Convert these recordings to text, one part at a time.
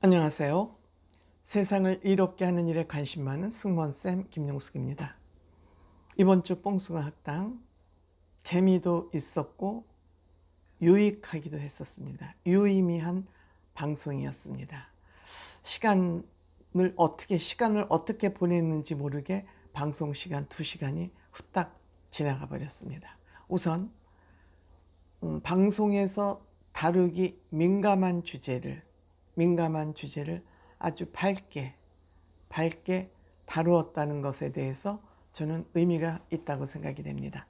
안녕하세요. 세상을 이롭게 하는 일에 관심 많은 승무원쌤 김용숙입니다. 이번 주 뽕숭아 학당 재미도 있었고 유익하기도 했었습니다. 유의미한 방송이었습니다. 시간을 어떻게 시간을 어떻게 보냈는지 모르게 방송 시간 2시간이 후딱 지나가 버렸습니다. 우선 음, 방송에서 다루기 민감한 주제를 민감한 주제를 아주 밝게 밝게 다루었다는 것에 대해서 저는 의미가 있다고 생각이 됩니다.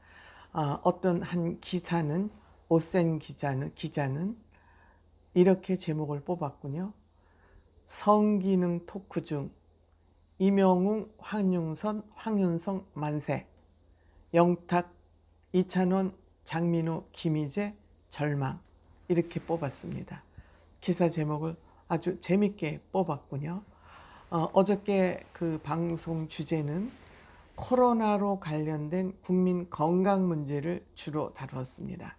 아, 어떤 한 기사는 오센 기자는 기자는 이렇게 제목을 뽑았군요. 성기능 토크 중 이명웅, 황윤선, 황윤성 만세, 영탁, 이찬원, 장민호, 김희재 절망 이렇게 뽑았습니다. 기사 제목을 아주 재밌게 뽑았군요. 어, 어저께 그 방송 주제는 코로나로 관련된 국민 건강 문제를 주로 다루었습니다.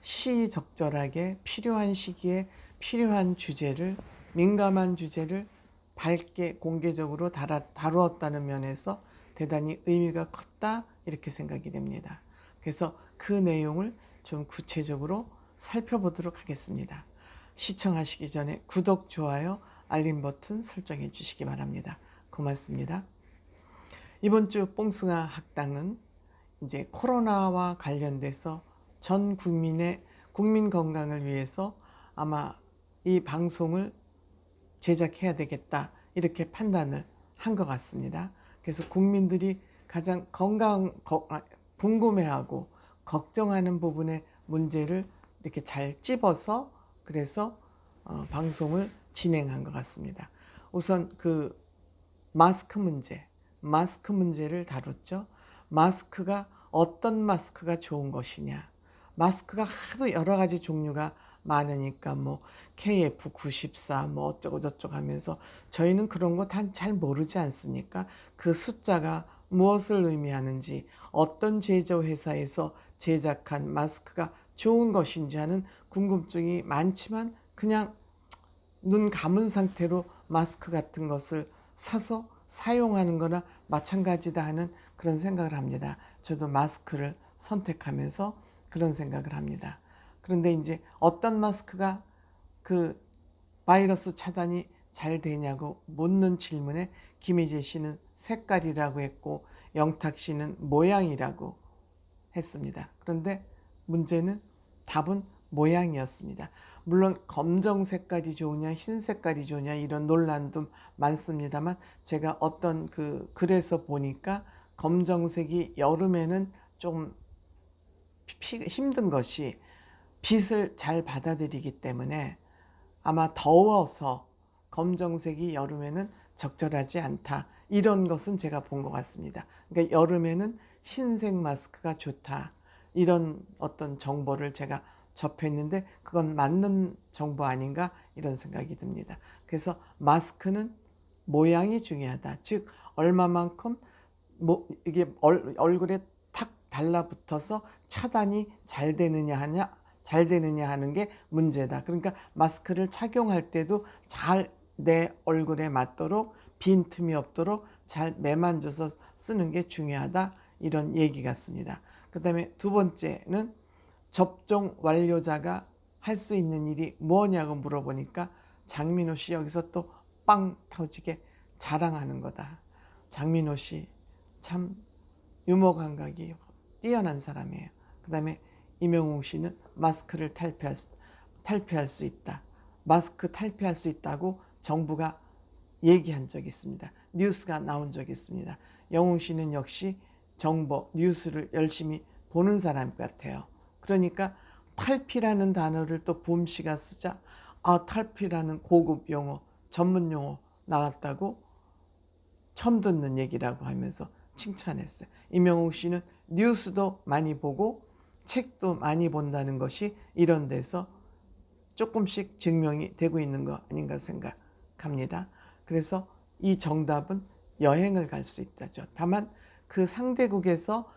시적절하게 필요한 시기에 필요한 주제를 민감한 주제를 밝게 공개적으로 다라, 다루었다는 면에서 대단히 의미가 컸다 이렇게 생각이 됩니다. 그래서 그 내용을 좀 구체적으로 살펴보도록 하겠습니다. 시청하시기 전에 구독, 좋아요, 알림 버튼 설정해 주시기 바랍니다. 고맙습니다. 이번 주 뽕숭아 학당은 이제 코로나와 관련돼서 전 국민의 국민 건강을 위해서 아마 이 방송을 제작해야 되겠다 이렇게 판단을 한 것 같습니다. 그래서 국민들이 가장 건강 아, 궁금해하고 걱정하는 부분의 문제를 이렇게 잘 찝어서 그래서 어, 방송을 진행한 것 같습니다. 우선 그 마스크 문제, 마스크 문제를 다뤘죠. 마스크가 어떤 마스크가 좋은 것이냐. 마스크가 하도 여러 가지 종류가 많으니까 뭐 KF94 뭐 어쩌고 저쩌고 하면서 저희는 그런 거다잘 모르지 않습니까? 그 숫자가 무엇을 의미하는지 어떤 제조 회사에서 제작한 마스크가 좋은 것인지 하는 궁금증이 많지만 그냥 눈 감은 상태로 마스크 같은 것을 사서 사용하는 거나 마찬가지다 하는 그런 생각을 합니다. 저도 마스크를 선택하면서 그런 생각을 합니다. 그런데 이제 어떤 마스크가 그 바이러스 차단이 잘 되냐고 묻는 질문에 김희재 씨는 색깔이라고 했고 영탁 씨는 모양이라고 했습니다. 그런데 문제는 답은 모양이었습니다. 물론 검정 색깔이 좋으냐 흰 색깔이 좋으냐 이런 논란도 많습니다만 제가 어떤 그 글에서 보니까 검정색이 여름에는 좀 힘든 것이 빛을 잘 받아들이기 때문에 아마 더워서 검정색이 여름에는 적절하지 않다. 이런 것은 제가 본 것 같습니다. 그러니까 여름에는 흰색 마스크가 좋다. 이런 어떤 정보를 제가 접했는데 그건 맞는 정보 아닌가 이런 생각이 듭니다. 그래서 마스크는 모양이 중요하다. 즉 얼마만큼 뭐 이게 얼, 얼굴에 탁 달라붙어서 차단이 잘 되느냐 하냐 잘 되느냐 하는 게 문제다. 그러니까 마스크를 착용할 때도 잘 내 얼굴에 맞도록 빈 틈이 없도록 잘 매만져서 쓰는 게 중요하다. 이런 얘기 같습니다. 그 다음에 두 번째는 접종 완료자가 할 수 있는 일이 뭐냐고 물어보니까 장민호 씨 여기서 또 빵 터지게 자랑하는 거다. 장민호 씨 참 유머 감각이 뛰어난 사람이에요. 그 다음에 이명웅 씨는 마스크를 탈피할 수, 탈피할 수 있다. 마스크 탈피할 수 있다고 정부가 얘기한 적이 있습니다. 뉴스가 나온 적이 있습니다. 영웅 씨는 역시 정보, 뉴스를 열심히 보는 사람 같아요. 그러니까 탈피라는 단어를 또붐 씨가 쓰자 아 탈피라는 고급 용어, 전문 용어 나왔다고 처음 듣는 얘기라고 하면서 칭찬했어요. 이명웅 씨는 뉴스도 많이 보고 책도 많이 본다는 것이 이런 데서 조금씩 증명이 되고 있는 거 아닌가 생각합니다. 그래서 이 정답은 여행을 갈 수 있다죠. 다만 그 상대국에서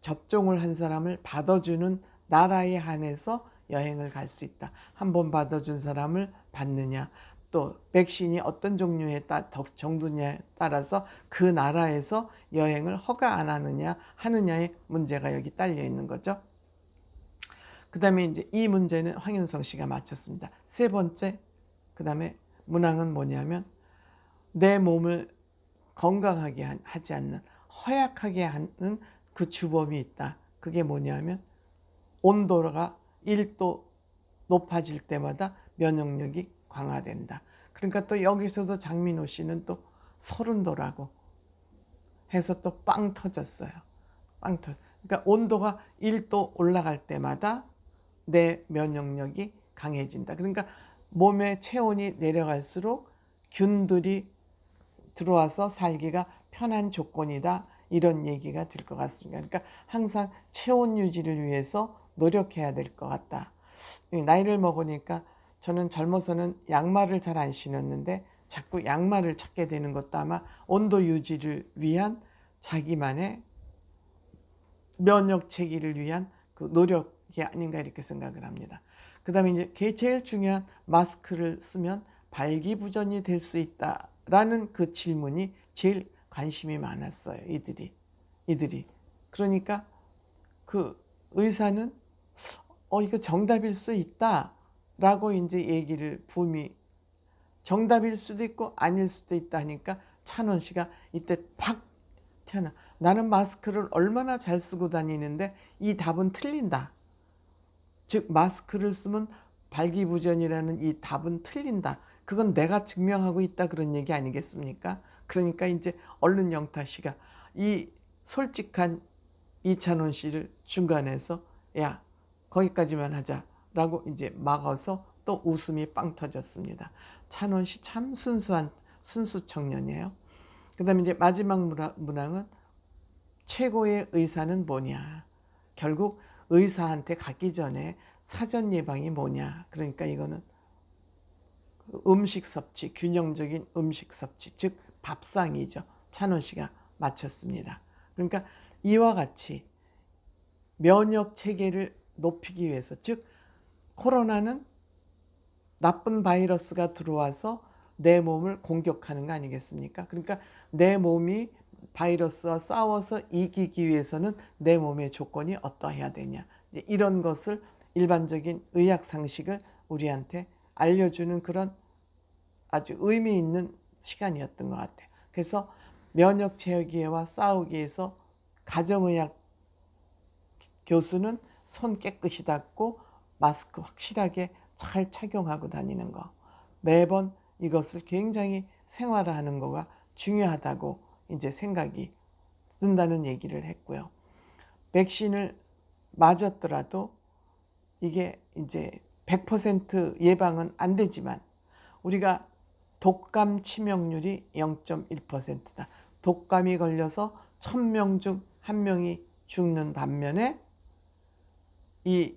접종을 한 사람을 받아주는 나라에 한해서 여행을 갈 수 있다. 한 번 받아준 사람을 받느냐, 또 백신이 어떤 종류에 따 더- 정도냐에 따라서 그 나라에서 여행을 허가 안 하느냐 하느냐의 문제가 여기 딸려 있는 거죠. 그 다음에 이제 이 문제는 황윤성 씨가 맞췄습니다. 세 번째 그 다음에 문항은 뭐냐면 내 몸을 건강하게 한- 하지 않는 허약하게 하는 그 주범이 있다. 그게 뭐냐면 온도가 1도 높아질 때마다 면역력이 강화된다. 그러니까 또 여기서도 장민호 씨는 또 서른도라고 해서 또 빵 터졌어요. 빵 터. 그러니까 온도가 1도 올라갈 때마다 내 면역력이 강해진다. 그러니까 몸의 체온이 내려갈수록 균들이 들어와서 살기가 편한 조건이다. 이런 얘기가 될 것 같습니다. 그러니까 항상 체온 유지를 위해서 노력해야 될 것 같다. 이 나이를 먹으니까 저는 젊어서는 양말을 잘 안 신었는데 자꾸 양말을 찾게 되는 것도 아마 온도 유지를 위한 자기만의 면역 체계를 위한 그 노력이 아닌가 이렇게 생각을 합니다. 그다음에 이제 게- 제일 중요한 마스크를 쓰면 발기부전이 될 수 있다라는 그 질문이 제일 관심이 많았어요. 이들이 이들이 그러니까 그 의사는 어 이거 정답일 수 있다라고 이제 얘기를 붐이 정답일 수도 있고 아닐 수도 있다 하니까 찬원 씨가 이때 팍 튀어나 나는 마스크를 얼마나 잘 쓰고 다니는데 이 답은 틀린다. 즉 마스크를 쓰면 발기부전이라는 이 답은 틀린다. 그건 내가 증명하고 있다 그런 얘기 아니겠습니까? 그러니까 이제 얼른 영타 씨가 이 솔직한 이찬원 씨를 중간에서 야 거기까지만 하자라고 이제 막아서 또 웃음이 빵 터졌습니다. 찬원 씨 참 순수한 순수 청년이에요. 그다음에 이제 마지막 문항- 문항은 최고의 의사는 뭐냐? 결국 의사한테 가기 전에 사전 예방이 뭐냐? 그러니까 이거는 음식 섭취, 균형적인 음식 섭취, 즉 밥상이죠. 찬원 씨가 맞췄습니다. 그러니까 이와 같이 면역 체계를 높이기 위해서, 즉 코로나는 나쁜 바이러스가 들어와서 내 몸을 공격하는 거 아니겠습니까? 그러니까 내 몸이 바이러스와 싸워서 이기기 위해서는 내 몸의 조건이 어떠해야 되냐. 이런 것을 일반적인 의학 상식을 우리한테 알려주는 그런 아주 의미 있는 시간이었던 것 같아요. 그래서 면역 체계와 싸우기 위해서 가정의학 교수는 손 깨끗이 닦고 마스크 확실하게 잘 착용하고 다니는 거. 매번 이것을 굉장히 생활화하는 거가 중요하다고 이제 생각이 든다는 얘기를 했고요. 백신을 맞았더라도 이게 이제 100% 예방은 안 되지만 우리가 독감 치명률이 0.1%다. 독감이 걸려서 1000명 중한 명이 죽는 반면에 이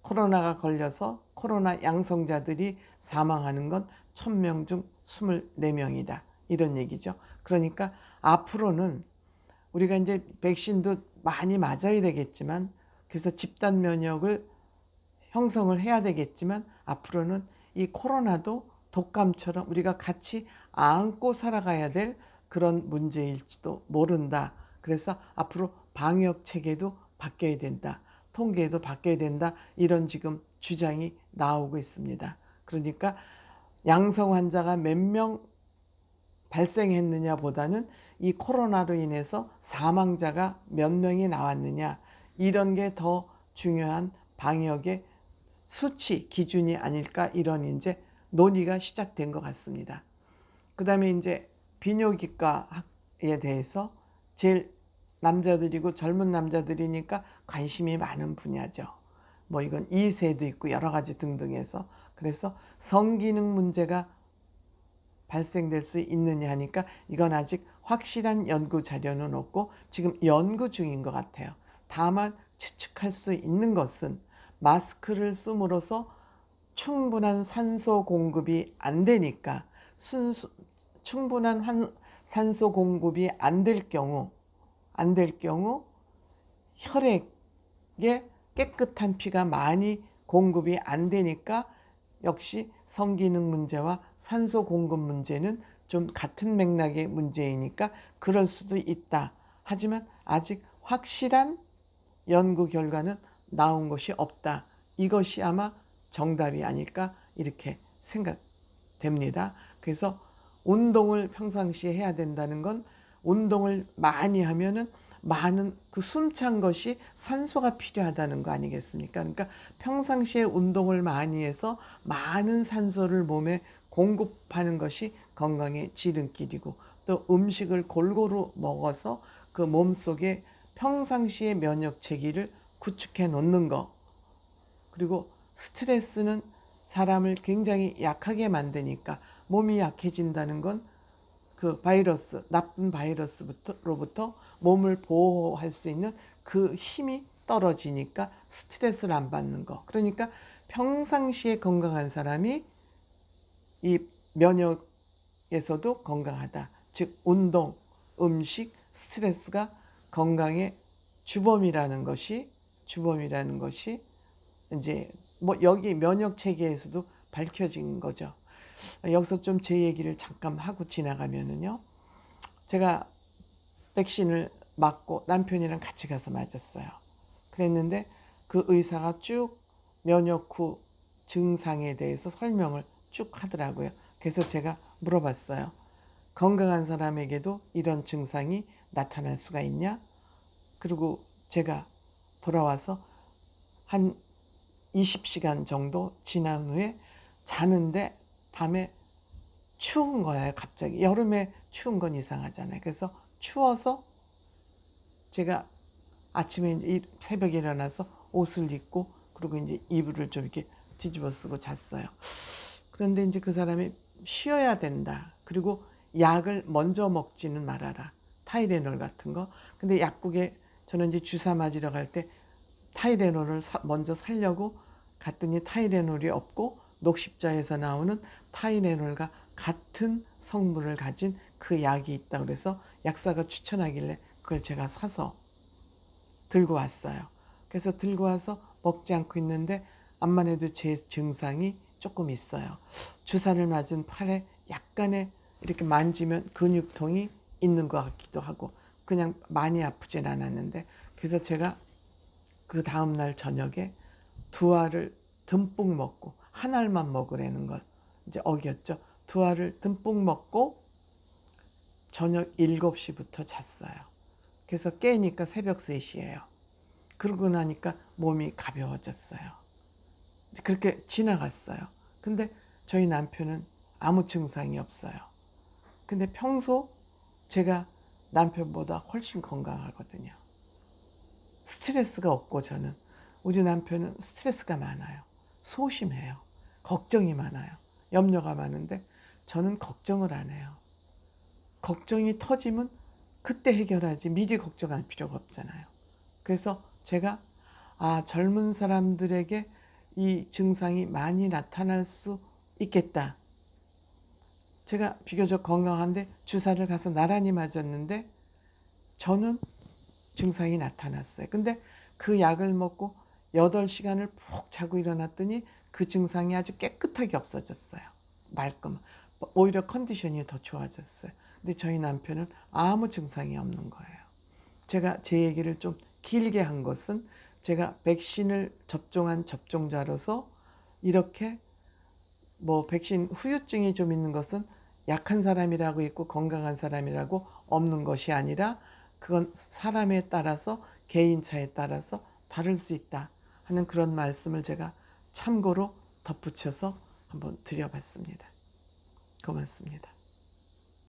코로나가 걸려서 코로나 양성자들이 사망하는 건 1000명 중 24명이다. 이런 얘기죠. 그러니까 앞으로는 우리가 이제 백신도 많이 맞아야 되겠지만 그래서 집단 면역을 형성을 해야 되겠지만 앞으로는 이 코로나도 독감처럼 우리가 같이 안고 살아가야 될 그런 문제일지도 모른다. 그래서 앞으로 방역 체계도 바뀌어야 된다. 통계도 바뀌어야 된다. 이런 지금 주장이 나오고 있습니다. 그러니까 양성 환자가 몇 명 발생했느냐 보다는 이 코로나로 인해서 사망자가 몇 명이 나왔느냐 이런 게 더 중요한 방역의 수치 기준이 아닐까 이런 이제 논의가 시작된 것 같습니다. 그 다음에 이제 비뇨기과에 대해서 제일 남자들이고 젊은 남자들이니까 관심이 많은 분야죠. 뭐 이건 2세도 있고 여러 가지 등등해서 그래서 성기능 문제가 발생될 수 있느냐 하니까 이건 아직 확실한 연구 자료는 없고 지금 연구 중인 것 같아요. 다만 추측할 수 있는 것은 마스크를 씀으로써 충분한 산소 공급이 안 되니까 순수, 충분한 한, 산소 공급이 안 될 경우 안 될 경우 혈액에 깨끗한 피가 많이 공급이 안 되니까 역시 성기능 문제와 산소 공급 문제는 좀 같은 맥락의 문제이니까 그럴 수도 있다. 하지만 아직 확실한 연구 결과는 나온 것이 없다. 이것이 아마 정답이 아닐까 이렇게 생각됩니다. 그래서 운동을 평상시에 해야 된다는 건 운동을 많이 하면은 많은 그 숨찬 것이 산소가 필요하다는 거 아니겠습니까? 그러니까 평상시에 운동을 많이 해서 많은 산소를 몸에 공급하는 것이 건강의 지름길이고 또 음식을 골고루 먹어서 그 몸속에 평상시의 면역 체계를 구축해 놓는 거 그리고 스트레스는 사람을 굉장히 약하게 만드니까 몸이 약해진다는 건 그 바이러스, 나쁜 바이러스로부터 몸을 보호할 수 있는 그 힘이 떨어지니까 스트레스를 안 받는 거. 그러니까 평상시에 건강한 사람이 이 면역에서도 건강하다. 즉, 운동, 음식, 스트레스가 건강의 주범이라는 것이, 주범이라는 것이 이제 뭐 여기 면역 체계에서도 밝혀진 거죠. 여기서 좀 제 얘기를 잠깐 하고 지나가면은요. 제가 백신을 맞고 남편이랑 같이 가서 맞았어요. 그랬는데 그 의사가 쭉 면역 후 증상에 대해서 설명을 쭉 하더라고요. 그래서 제가 물어봤어요. 건강한 사람에게도 이런 증상이 나타날 수가 있냐? 그리고 제가 돌아와서 한 20시간 정도 지난 후에 자는데 밤에 추운 거예요, 갑자기. 여름에 추운 건 이상하잖아요. 그래서 추워서 제가 아침에 이제 새벽에 일어나서 옷을 입고 그리고 이제 이불을 좀 이렇게 뒤집어 쓰고 잤어요. 그런데 이제 그 사람이 쉬어야 된다. 그리고 약을 먼저 먹지는 말아라. 타이레놀 같은 거. 근데 약국에 저는 이제 주사 맞으러 갈 때 타이레놀을 사, 먼저 살려고 갔더니 타이레놀이 없고 녹십자에서 나오는 타이레놀과 같은 성분을 가진 그 약이 있다 그래서 약사가 추천하길래 그걸 제가 사서 들고 왔어요. 그래서 들고 와서 먹지 않고 있는데 암만 해도 제 증상이 조금 있어요. 주사를 맞은 팔에 약간의 이렇게 만지면 근육통이 있는 것 같기도 하고 그냥 많이 아프진 않았는데 그래서 제가 그 다음날 저녁에 두 알을 듬뿍 먹고 한 알만 먹으라는 걸 이제 어겼죠. 두 알을 듬뿍 먹고 저녁 7시부터 잤어요. 그래서 깨니까 새벽 3시예요. 그러고 나니까 몸이 가벼워졌어요. 그렇게 지나갔어요. 근데 저희 남편은 아무 증상이 없어요. 근데 평소 제가 남편보다 훨씬 건강하거든요. 스트레스가 없고 저는 우리 남편은 스트레스가 많아요. 소심해요. 걱정이 많아요. 염려가 많은데 저는 걱정을 안 해요. 걱정이 터지면 그때 해결하지 미리 걱정할 필요가 없잖아요. 그래서 제가 아 젊은 사람들에게 이 증상이 많이 나타날 수 있겠다. 제가 비교적 건강한데 주사를 가서 나란히 맞았는데 저는 증상이 나타났어요. 근데 그 약을 먹고 8시간을 푹 자고 일어났더니 그 증상이 아주 깨끗하게 없어졌어요. 말끔. 오히려 컨디션이 더 좋아졌어요. 근데 저희 남편은 아무 증상이 없는 거예요. 제가 제 얘기를 좀 길게 한 것은 제가 백신을 접종한 접종자로서 이렇게 뭐 백신 후유증이 좀 있는 것은 약한 사람이라고 있고 건강한 사람이라고 없는 것이 아니라 그건 사람에 따라서 개인차에 따라서 다를 수 있다 하는 그런 말씀을 제가 참고로 덧붙여서 한번 드려봤습니다. 고맙습니다.